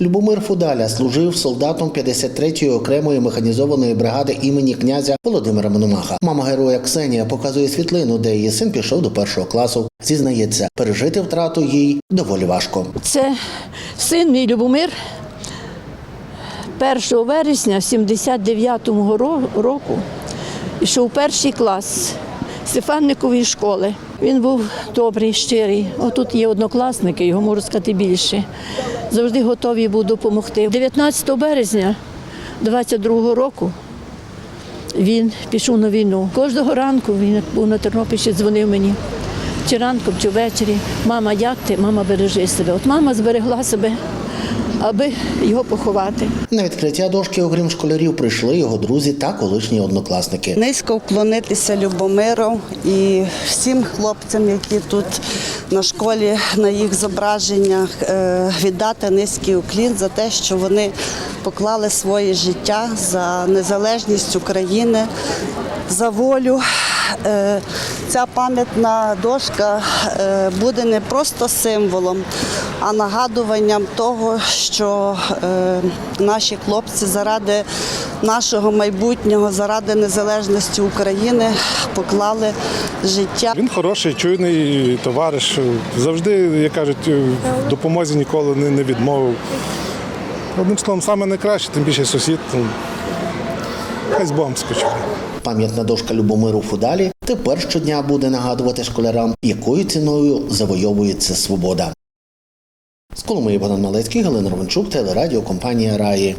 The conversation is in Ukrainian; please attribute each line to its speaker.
Speaker 1: Любомир Фудаля служив солдатом 53-ї окремої механізованої бригади імені князя Володимира Мономаха. Мама героя Ксенія показує світлину, де її син пішов до першого класу. Зізнається, пережити втрату їй доволі важко.
Speaker 2: Це син мій Любомир 1 вересня 79-го ро- року йшов перший клас Стефанникової школи. Він був добрий, щирий. Отут є однокласники, його можу сказати більше. Завжди готові був допомогти. 19 березня 22-го року він пішов на війну. Кожного ранку він був на Тернопільщі, дзвонив мені. Чи ранком, чи ввечері. Мама, як ти? Мама, бережи себе. От мама зберегла себе, аби його поховати.
Speaker 1: На відкриття дошки, окрім школярів, прийшли його друзі та колишні однокласники.
Speaker 3: Низько вклонитися Любомиру і всім хлопцям, які тут на школі, на їх зображеннях, е, віддати низький уклін за те, що вони поклали своє життя за незалежність України, за волю. Е, Ця пам'ятна дошка е, буде не просто символом, а нагадуванням того, що е, наші хлопці заради нашого майбутнього, заради незалежності України поклали життя.
Speaker 4: Він хороший, чуйний товариш. Завжди, як кажуть, в допомозі ніколи не, не відмовив. Одним словом, саме найкраще, тим більше сусід. ну, Хай з Богом спочиває.
Speaker 1: Пам'ятна дошка Любомиру Фудалі тепер щодня буде нагадувати школярам, якою ціною завойовується свобода. З Коломиї Богдан Малецький, Галина Романчук, телерадіо компанія Раї.